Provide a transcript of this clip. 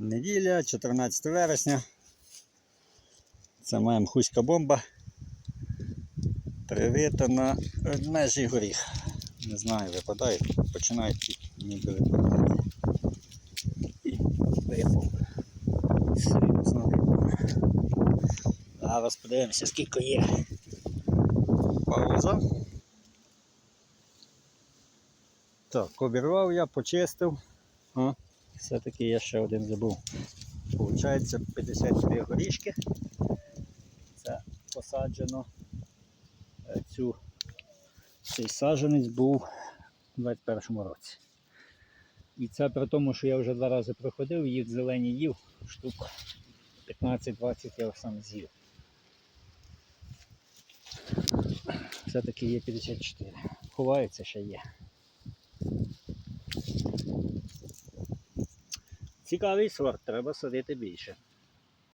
Неділя, 14 вересня. Це маємо хуська бомба. Привита на ведмежий горіх. Не знаю, випадають, починають ніби випадати. І випав. Зараз подивимося, скільки є. Пауза. Так, обірвав я, почистив. О, все-таки я ще один забув. Получається 53 горішки. Це посаджено. Е, Цю, цей саджанець був у 21 році. І це при тому, що я вже два рази проходив, їх зелені їв, штук 15-20 я сам з'їв. Все-таки є 54. Ховається ще є. Цікавий сорт, треба садити більше.